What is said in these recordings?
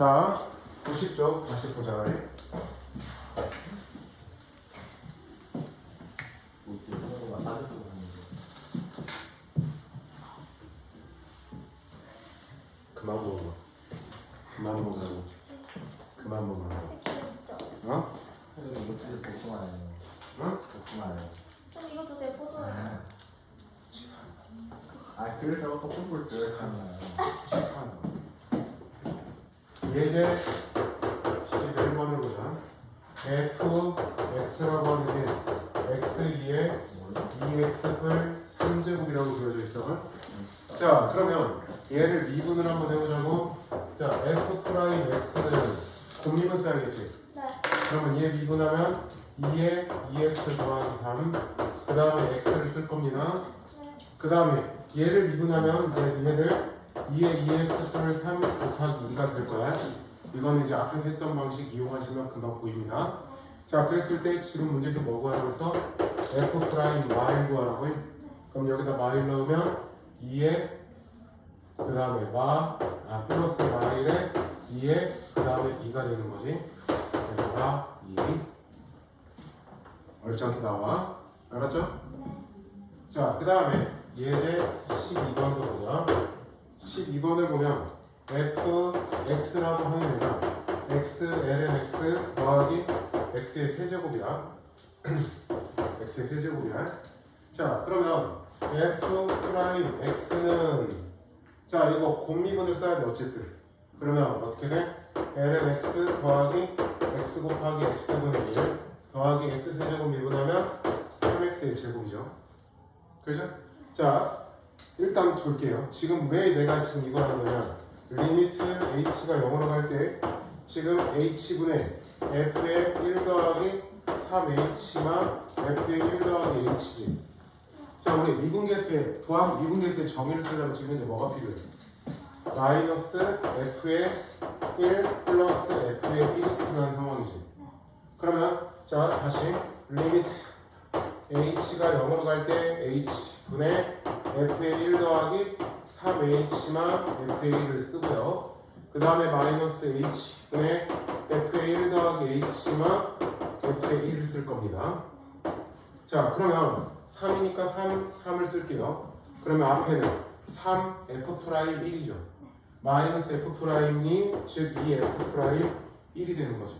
자, 90쪽 다시 보자. 서로가 따뜻하고 하는데 그만 먹어. 그만 먹으라고. 그만 먹으라고. 어? 그래도 이것도 복숭아예요 응? 복숭아예요 그럼 이것도 제 포도예요. 아 그래서 뽀뽀를 들어가는 예제 11번을 보자. f x라고 하는 게 x 2에 2x를 3제곱이라고 그려져 있어. 자, 그러면 얘를 미분을 한번 해보자고. 자, f 프라임 x는 곱미분 써야겠지. 네. 그러면 얘 미분하면 2에 2x 더하기 3. 그 다음에 x를 쓸 겁니다. 네. 그 다음에 얘를 미분하면 이제 얘네들 2에 2x를 3 곱하기 2가 될 거야. 이거는 이제 앞에서 했던 방식 이용하시면 금방 보입니다. 자, 그랬을 때 지금 문제에서 뭐 구하라고 했어? f 프라임 마일 구하라고 해. 그럼 여기다 마일 넣으면 2에 그 다음에 마, 아, 플러스 마일에 2에 그 다음에 2가 되는 거지. 그래서 마, 2. 어렵지 않게 나와. 알았죠? 자, 그 다음에 예제 12번도 보자. 12번을 보면 f, x라고 하는 애가 x, ln x 더하기 x의 세제곱이야. x의 세제곱이야. 자, 그러면 f 프라임 x는 자, 이거 곱미분을 써야 돼, 어쨌든. 그러면 어떻게 돼? ln x 더하기 x 곱하기 x분의 1 더하기 x 세제곱 미분하면 3x의 제곱이죠. 그죠? 자, 일단 둘게요. 지금 왜 내가 지금 이거 거냐? 리미트 h가 0으로 갈 때 지금 h분의 f의 1 더하기 3h만 f의 1 더하기 h지. 자, 우리 미분계수의 도함 미분계수의 정의를 쓰려면 지금 이제 뭐가 필요해? 마이너스 f의 1 플러스 f의 1이 필요한 상황이지. 그러면 자 다시 리미트 h가 0으로 갈 때 h분의 f의 1 더하기 3h만 f의 1을 쓰고요. 그 다음에 마이너스 h 분의 f의 1 더하기 h만 f의 1을 쓸 겁니다. 자 그러면 3이니까 3, 3을 쓸게요. 그러면 앞에는 3 f 프라임 1이죠. 마이너스 f 프라임이 즉 2 f 프라임 1이 되는 거죠.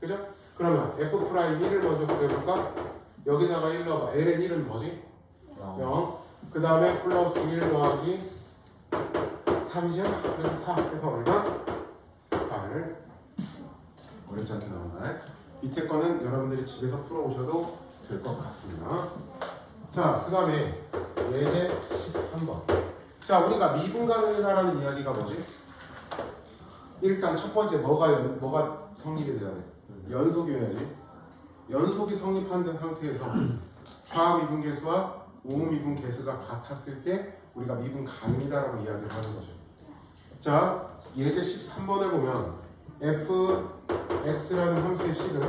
그죠? 그러면 f 프라임 1을 먼저 구해볼까? 여기다가 1 넣어봐. ln 1은 뭐지? 0. 그 다음에 플러스 1 더하기 3이죠? 그래서 4. 그래서 얼마? 8. 어렵지 않게 나온다. 밑에 거는 여러분들이 집에서 풀어오셔도 될 것 같습니다. 자, 그 다음에 예제 13번. 자, 우리가 미분가능이다라는 이야기가 뭐지? 일단 첫 번째 뭐가 연- 뭐가 성립이 돼야 돼? 연속이어야지. 연속이 성립한 상태에서 좌 미분 계수와 우 미분 계수가 같았을 때 우리가 미분 가능이다라고 이야기를 하는 거죠. 자, 예제 13번을 보면 f x라는 함수의 식은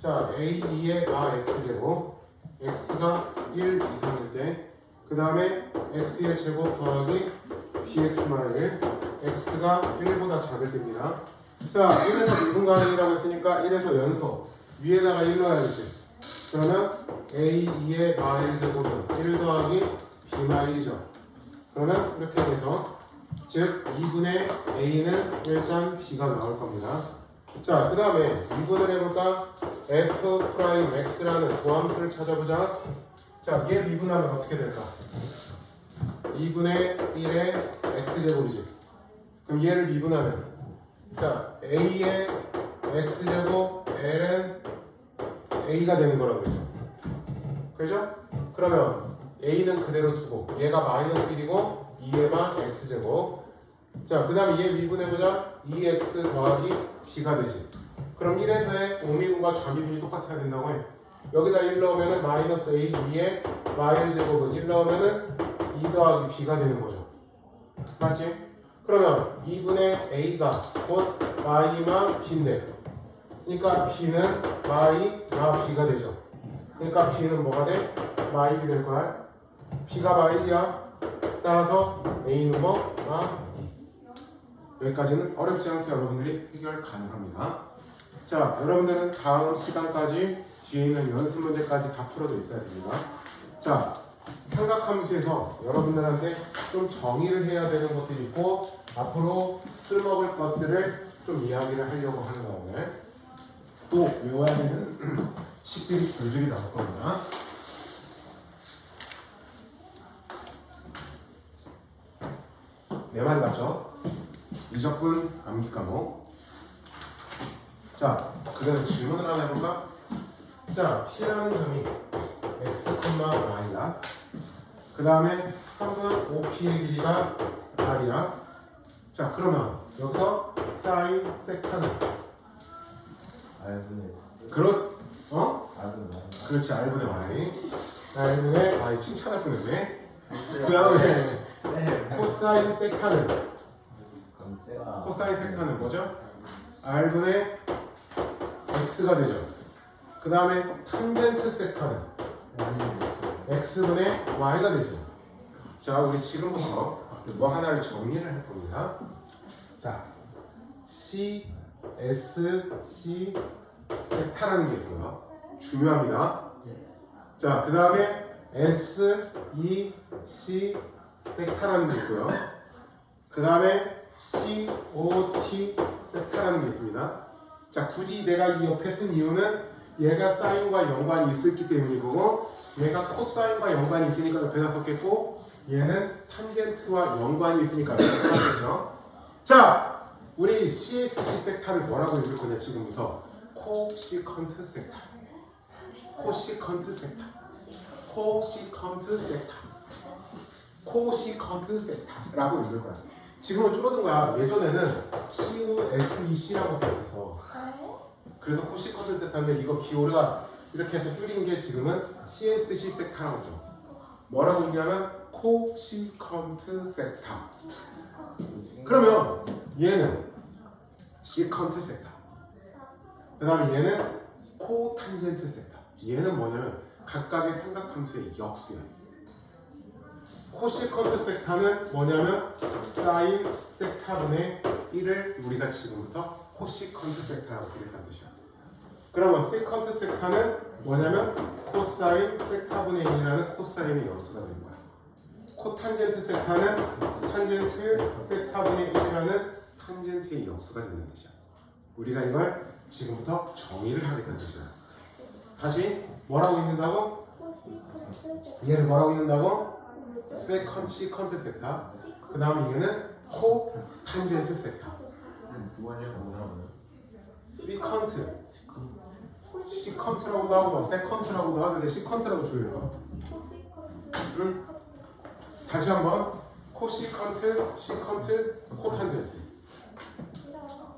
자 a 2의 아 x 제곱 x가 1 이상일 때 그 다음에 x의 제곱 더하기 bx만 1 x가 1보다 작을 때입니다. 자 1에서 미분 가능이라고 했으니까 1에서 연속 위에다가 1 넣어야지. 그러면 a 2의 마1 제곱은 1 더하기 b마 1이죠. 그러면 이렇게 해서 즉 2분의 a는 일단 b가 나올 겁니다. 자, 그 다음에 미분을 해볼까? f 프라임 x라는 도함수를 찾아보자. 자, 얘 미분하면 어떻게 될까? 2분의 1의 x제곱이지. 그럼 얘를 미분하면 자, a의 x제곱 ln a가 되는 거라고 그랬죠. 그죠? 그러면 a는 그대로 두고 얘가 마이너스 1이고 2에만 x제곱. 자, 그 다음에 얘 미분해보자. 2x 더하기 b가 되지. 그럼 1에서의 오미분과 좌미분이 똑같아야 된다고 해. 여기다 1 넣으면은 마이너스 a 2에 마일 제곱은 1 넣으면 은 2 더하기 b가 되는 거죠. 맞지? 그러면 2분의 a가 곧 마이마 b인데 그러니까 b는 마이 마 b가 되죠. 그러니까 b는 뭐가 돼? 마일이 될 거야 b가 마일이야 따라서 a는 뭐? 마 2. 여기까지는 어렵지 않게 여러분들이 해결 가능합니다. 자, 여러분들은 다음 시간까지 뒤에 있는 연습 문제까지 다 풀어져 있어야 됩니다. 자, 삼각함수에서 여러분들한테 좀 정의를 해야 되는 것들이 있고 앞으로 쓸먹을 것들을 좀 이야기를 하려고 하는 다음에 또 외워야 되는 식들이 줄줄이 나올 겁니다. 네 마리 맞죠? 이적분 암기 과목. 자, 그래서 질문을 하나 해볼까? 자, P라는 점이 x, y다. 그 다음에 3분 OP의 길이가 r이야. 자, 그러면 여기서 사인 세타는 알분의 그렇 어? 알분의 그렇지 r분의 y. r분의 y 칭찬할 뻔했네. 그 다음에 네. 코사인 쟤가 코사인 세타는 뭐죠? r분의 x가 되죠. 그 다음에 탄젠트 세타는 x분의 y가 되죠. 자, 우리 지금부터 뭐 하나를 정리를 할 겁니다. 자, c, s, c 세타라는 게 있고요. 중요합니다. 자, 그 다음에 s, e, c 세타라는 게 있고요. 그 다음에 c, o, t 세타라는 게 있습니다. 자, 굳이 내가 이 옆에 쓴 이유는 얘가 사인과 연관이 있었기 때문이고 얘가 코사인과 연관이 있으니까 옆에다 썼겠고 얘는 탄젠트와 연관이 있으니까 옆에다 썼겠죠. 자, 우리 CSC 섹타를 뭐라고 읽을 거냐 지금부터 코시컨트 섹타 코시컨트 섹타 코시컨트 섹타 코시 컨트 섹타라고 읽을 거야. 지금은 줄어든 거야. 예전에는 COSEC라고 썼어서 그래서 코시 컨트 세타인데 이거 기호가 이렇게 해서 줄인 게 지금은 CSC 세타라고 써. 뭐라고 읽냐면 코시 컨트 세타. 그러면 얘는 시컨트 세타. 그 다음에 얘는 코탄젠트 세타. 얘는 뭐냐면 각각의 삼각함수의 역수야. 코시컨트 세타는 뭐냐면 사인 세타분의 1을 우리가 지금부터 코시컨트 세타라고 쓰겠다는 뜻이야. 그러면 세컨트 세타는 뭐냐면 코사인 세타분의 1이라는 코사인의 역수가 되는 거야. 코탄젠트 세타는 탄젠트 세타분의 1이라는 탄젠트의 역수가 된다는 뜻이야. 우리가 이걸 지금부터 정의를 하겠다는 뜻이야. 다시 뭐라고 읽는다고? 얘를 뭐라고 읽는다고? 세컨 시컨트 세타. 그 다음 얘는 코 탄젠트 세타. 뭐라고요? 시컨트. 시컨트라고도 하고 세컨트라고도 하는데 시컨트라고 줄여요. 음. 다시 한번 코시컨트, 시컨트, 코탄젠트.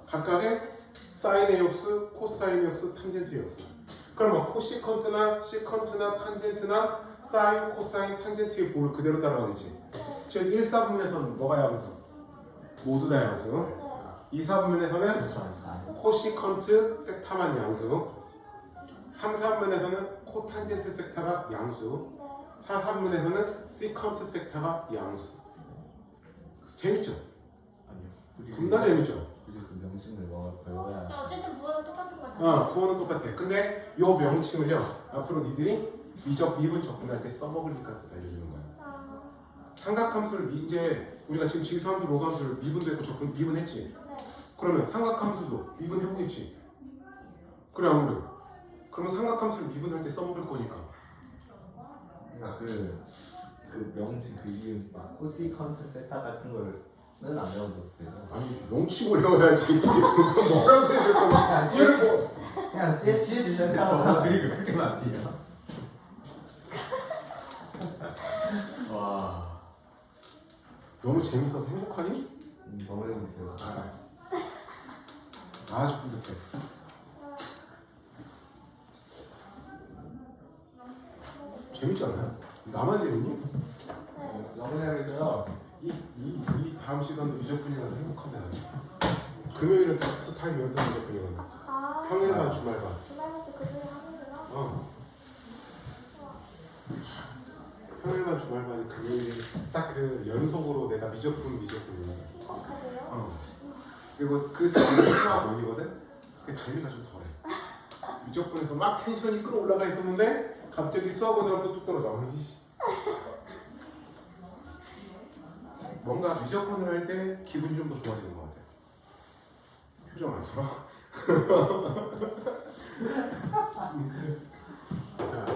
각각의 사인의 역수, 코사인의 역수, 탄젠트의 역수. 그러면 코시컨트나 시컨트나 탄젠트나 사인, 코사인, 탄젠트의 보를 그대로 따라가겠지. 즉 1, 4분면에서는 뭐가 양수? 모두 다 양수. 2, 4분면에서는 코시컨트 섹타만 양수 3, 4분면에서는 코탄젠트 섹타가 양수 4, 3분면에서는 시컨트 섹타가 양수 재밌죠? 아니요. 겁나 재밌죠? 굳이 그 명칭을 뭐 배워야 어쨌든 부호는 똑같은 거잖아. 어, 부호는 똑같아 근데 요 명칭을요 앞으로 니들이 미적, 미분 접근할 때 써먹으니까 알려주는 거야. 아, 삼각함수를 미- 이제 우리가 지금 지수함수, 로함수를 미분도 했고 접근, 미분했지? 네. 그러면 삼각함수도 미분해보겠지? 그래 안 그래? 그러면 삼각함수를 미분할 때 써먹을 거니까. 그러니까 그, 그 명칭 그 이름 막 코시컨트 세타 같은 거는 안 돼요. 아니 명칭을 외워야지. 그거 뭐라고 해야 될까? 뭐? 그냥 CSC 세타가 그리고 그렇게 많대요. 와. 너무 재밌어서 행복하니? 음, 너무 재밌어요. 아, 아주 뿌듯해 재밌지 않나요? 나만 재밌니? 네. 너무 재밌어요. 이, 이, 이 다음 시간도 미적분이라도 행복한데 나는 금요일은 닥트 타임 연습 미적분이거든 아, 평일만 주말반 주말부터 그들이 하는구나. 어 평일만 주말반이 금요일 딱 그 연속으로 내가 미적분 미적분이야 행복하세요? 어. 그리고 그 다음에 수가 보이거든. 그 재미가 좀 덜해. 유적분에서 막 텐션이 끌어올라가 있었는데 갑자기 수학원으로 뚝 떨어져. 어, 이씨. 뭔가 미적분을 할 때 기분이 좀 더 좋아지는 것 같아. 표정 안 좋아? 자,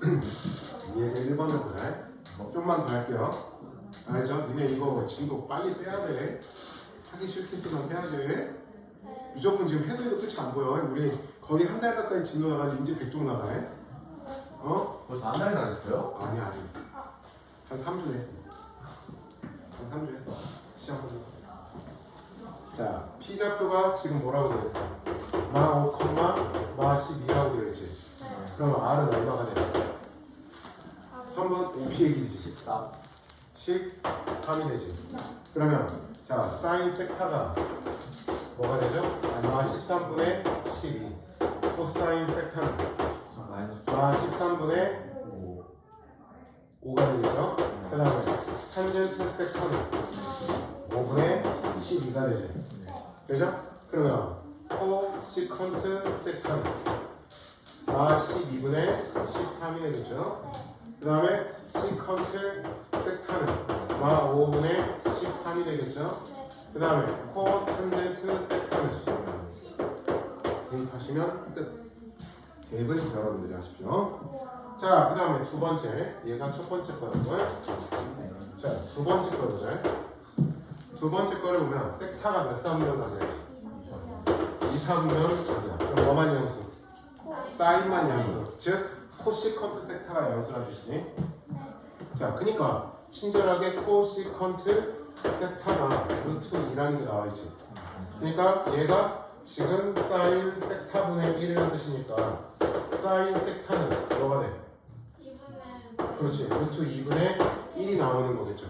이제 1번을 보자. 좀만 더 할게요. 알죠? 니네 이거 진도 빨리 빼야 돼. 하기 싫겠지만 해야 돼. 네. 무조건 지금 해도 해도 끝이 안 보여. 우리 거의 한 달 가까이 진도 나가지 이제 100종 나가네. 어? 벌써 한 달이 나겠어요? 아니 아직. 한 3주 했어. 한 3주 했어. 시작부터. 자, 피자표가 지금 뭐라고 되어 있어? 마 5, 마 12라고 되어 있지. 네. 그러면 R은 얼마가 돼? 3번 5P의 길이지. 14 13이 되지. 그러면 자 사인 섹타가 뭐가 되죠? 마 13분의 12 코사인 마이너스 마 13분의 5 5가 되겠죠? 그 다음에 탄젠트 섹타는 5분의 12가 되지. 되죠? 그러면 코 시컨트 섹타는 마 12분의 13이 되겠죠? 그 다음에 시컨트 섹타는 마 5분의 13이 되겠죠? 그 다음에 코 탄젠트 섹타는 대입하시면 끝. 대입은 여러분들이 하십시오. 자, 그 다음에 두 번째. 얘가 첫 번째 거였고요. 자, 두 번째 거 보자. 두 번째 거를 보면 섹타가 몇 사분면 가냐? 2, 3분면 가냐? 그럼 뭐만 양수? 사인만 양수. 즉, 코시컨트 섹타가 양수란 뜻이니? 자, 그니까 친절하게 코시컨트 섹타가 루트 2라는 게 나와 있지. 그러니까 얘가 지금 사인 섹타 분의 1이라는 뜻이니까 사인 섹타는 뭐가 돼? 그렇지. 루트 2분의 1이 나오는 거겠죠.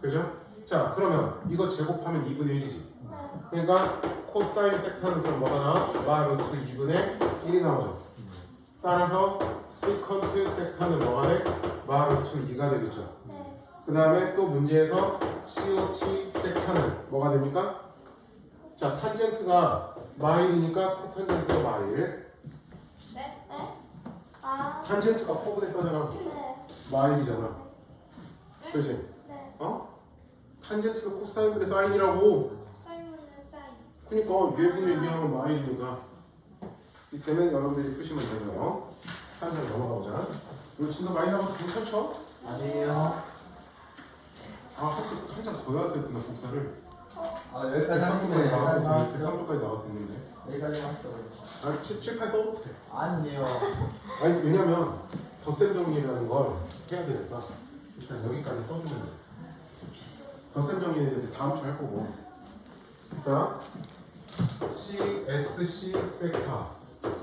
그죠? 자, 그러면 이거 제곱하면 2분의 1이지. 그러니까 코사인 섹타는 그럼 뭐가 나와? 마 루트 2분의 1이 나오죠. 따라서 시컨트 섹타는 뭐가 돼? 마 루트 2가 되겠죠. 그 다음에 또 문제에서 COT 섹타는 뭐가 됩니까? 자, 탄젠트가 마일이니까 코탄젠트가 마일. 탄젠트가 코분의 써잖아. 마일이잖아. 그렇지? 어? 탄젠트가 코사인분의 사인이라고. 그니까 얘분의 미항은 마일이니까. 이때는 여러분들이 푸시면 되고요. 한장 넘어가 보자. 이거 진도 많이 나가도 괜찮죠? 아니에요 아, 한쪽 한장 더 나왔었구나 복사를. 아 여기까지 103쪽까지 나왔어. 하시면 103쪽까지 나왔었는데. 여기까지 하시죠 아, 7, 7, 8 써도 돼. 아니에요 아니 왜냐면 덧셈 정리라는 걸 해야 되니까 일단 여기까지 써주면 돼. 덧셈 정리는 이제 다음 주 할 거고. 자, CSC 섹타,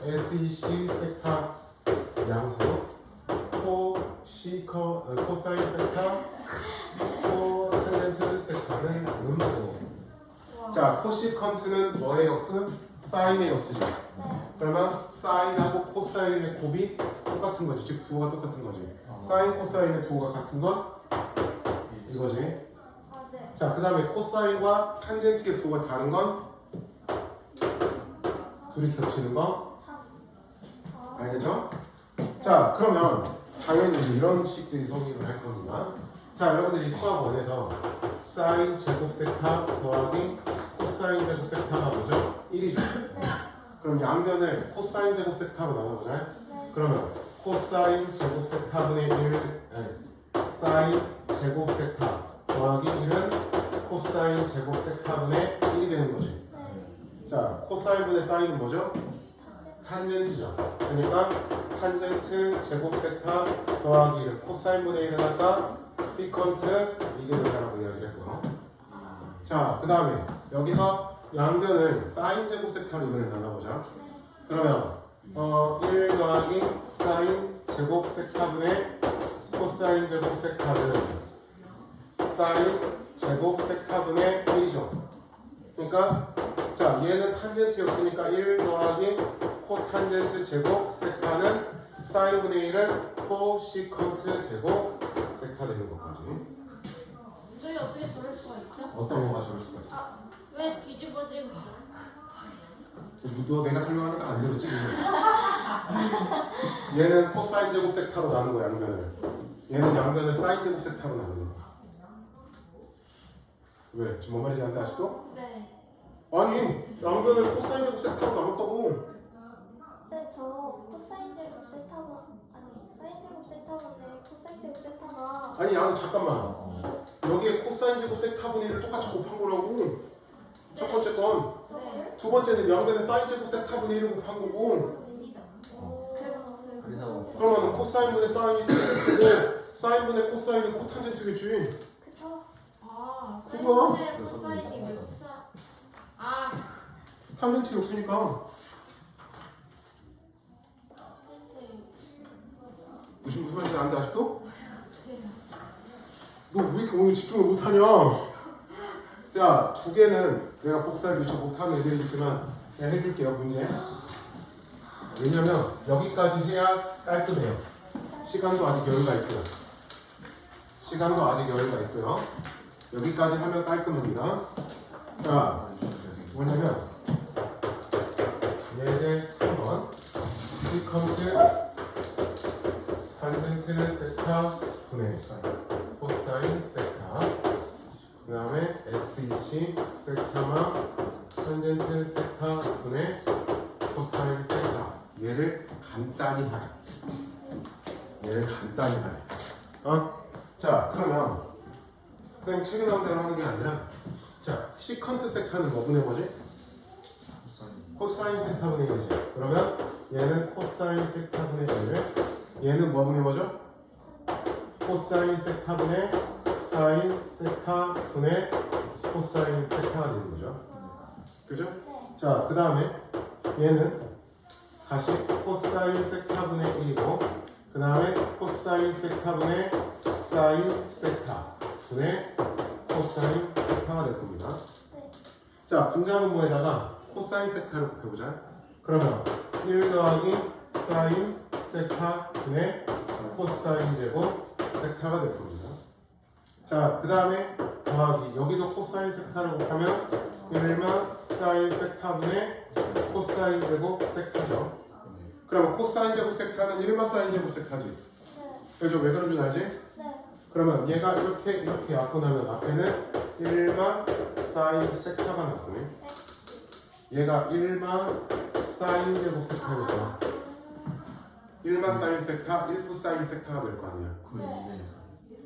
SEC 섹타 양수, 코 시커 어, 코사인 섹타, 자, 코시컨트는 뭐의 역수? 사인의 역수죠. 그러면 사인하고 코사인의 곱이 똑같은 거지. 즉 부호가 똑같은 거지. 사인 코사인의 부호가 같은 건 이거지. 자, 그 다음에 코사인과 탄젠트의 부호가 다른 건 둘이 겹치는 거 알겠죠? 자, 그러면 당연히 이런 식들이 성립을 할 겁니다. 자, 여러분들이 수학 원에서 사인 제곱 세타 더하기 코사인 제곱 세타가 뭐죠? 1이죠. 그럼 양변을 코사인 제곱 세타로 나눠보자. 그러면 코사인 제곱 세타분의 1, 아니, 사인 제곱 세타 더하기 1은 코사인 제곱 세타분의 1이 되는 거지. 자, 코사인분의 사인은 뭐죠? 탄젠트죠. 그러니까 탄젠트 제곱 세타 더하기 1 코사인분의 1은 아까 시컨트 이게 된다라고 이야기를 했고요. 자, 그 다음에 여기서 양변을 사인 제곱 세타로 이번에 나눠보자. 그러면 어, 1 더하기 사인 제곱 세타분의 코사인 제곱 세타는 사인 제곱 세타분의 1이죠. 그러니까 자 얘는 탄젠트였으니까 1 더하기 코탄젠트 제곱 세타는 사인분의 1은 코시컨트 제곱 세타 되는 것까지. 저희 어떻게 저럴 수가 있죠? 어떤 거가 저럴 수가 있어? 왜 뒤집어지고? 너 내가 설명하는 거 안 들었지? 얘는 코사인 제곱 섹타로 나눈 거야 양변을. 얘는 양변을 사인 제곱 섹타로 나누는 거야. 왜? 지금 뭔 말인지 안돼 아직도? 네. 아니 양변을 코사인 제곱 섹타로 나눴다고. 쌤, 저 코사인 제곱 아니 사인 제곱 세타본에 코사인 제곱 세타가 아니 양 잠깐만. 어. 여기에 코사인 제곱 섹타분의 1을 똑같이 곱한 거라고. 첫 번째 건. 네. 두 번째는 양변의 사인 제곱 섹타분의 1을 곱한 거고. 오. 그래서 그래서 그러면 코사인분의 사인이 되고 사인분의 코사인은 코탄젠트겠지. 그쵸? 아, 그거? 사인의 코사인이 왜 코사? 아, 탄젠트 없으니까. 너 왜 이렇게 오늘 집중을 못하냐? 자, 두 개는 내가 복사를 미처 못하는 애들이 있지만 내가 해줄게요, 문제. 왜냐면 여기까지 해야 깔끔해요. 시간도 아직 여유가 있고요. 시간도 아직 여유가 있고요. 여기까지 하면 깔끔합니다. 자, 뭐냐면 예제 3번 시컨트 탄젠트 세타 코 사인 세타 그 다음에 SEC 세타마 탄젠트 세타 분의 코사인 세타 얘를 간단히 하래 얘를 간단히 하래 어? 자 그러면 그냥 책에 나온 대로 하는 게 아니라 자 시컨트 세타는 뭐 분의 뭐지? 코사인 세타 분의 1이지 그러면 얘는 코사인 세타 분의 1 얘는 뭐 분의 뭐죠? 코사인 세타분의 사인 세타분의 코사인 세타가 되는 거죠 그죠? 네. 자, 그 다음에 얘는 다시 코사인 세타분의 1이고 그 다음에 코사인 세타분의 사인 세타분의 코사인 세타가 될 겁니다. 네. 자, 분자분모에다가 코사인 세타를 곱해보자. 그러면 1 더하기 사인 세타분의 코사인 제곱 세타가 될 겁니다. 자, 그 다음에 더하기 여기서 코사인 세타를 곱하면 1만 사인 세타분의 코사인 제곱 세타죠. 그러면 코사인 제곱 세타는 1만 사인 제곱 세타지. 네. 그래서 왜 그런 줄 알지? 네. 그러면 얘가 이렇게 이렇게 약분하면 앞에는 1만 사인 세타가 나오네. 얘가 1만 사인 제곱 세타니까 1만 사인 세타, 1부 사인 세타가 될 거 아니야.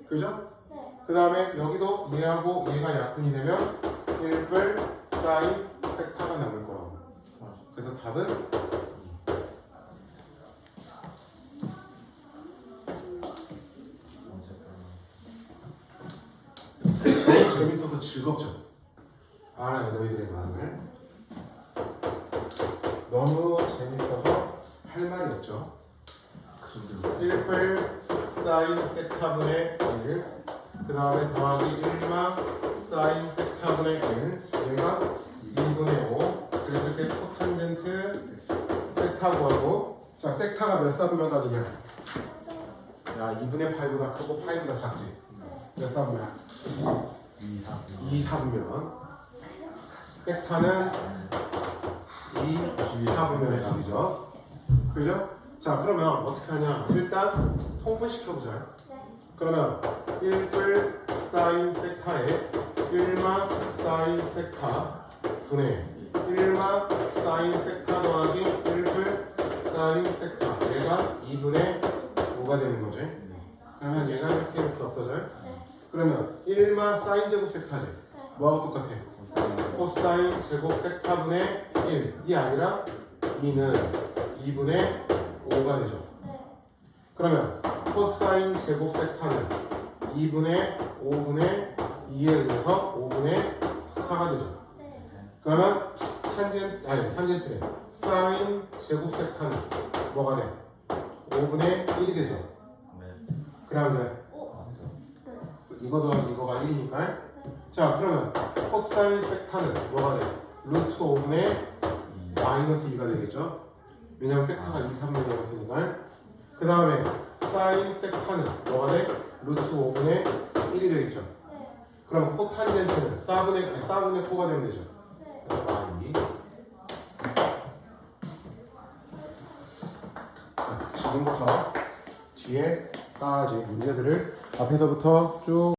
그죠? 네. 그 다음에 여기도 얘하고 얘가 약분이 되면 1별 사인 세타가 남을 거라고. 그래서 답은 너무 재밌어서 즐겁죠. 알아요 너희들의 마음을. 너무 재밌어서 할 말이 없죠. 1별 사인 세타분의 1. 그 다음에 더하기 1마 사인 세타분의 1. 얘가 2분의 5. 그랬을 때 코탄젠트 세타 구하고. 자, 세타가 몇 사분면 가느냐? 야, 2분의 8보다 크고 8보다 작지? 몇 사분면? 2 사분면. 세타는 2 사분면의 답이죠. 그죠? 자, 그러면 어떻게 하냐? 일단 통분시켜보자. 네. 그러면 1뿔 사인 세타에 1마 사인 세타 분의 1마 사인 세타 더하기 1뿔 사인 세타 얘가 2분의 5가 되는 거지. 그러면 얘가 이렇게 이렇게 없어져요. 네. 그러면 1마 사인 제곱 세타지. 네. 뭐하고 똑같아? 코사인 제곱 세타분의 1이 아니라 2는 2분의 5가 되죠. 네. 그러면 코사인 제곱 세타는 2분의 5분의 2에 의해서 5분의 4가 되죠. 네. 그러면 탄젠 아니 탄젠트래. 사인 제곱 세타는 뭐가 돼? 5분의 1이 되죠. 그러면 돼. 오. 네. 이거 더하기 이거가 1이니까. 자 그러면 코사인 세타는 뭐가 돼? 루트 5분의 마이너스 2가 되겠죠. 왜냐면 세타가 2, 3분의 1이었으니까. 그 다음에 사인 세타는 뭐가 돼? 루트 5분의 1이 되겠죠. 네. 그럼 코탄젠트는 4분의, 아니, 4분의 코가 되면 되죠. 네. y. 자, 지금부터 뒤에까지 문제들을 앞에서부터 쭉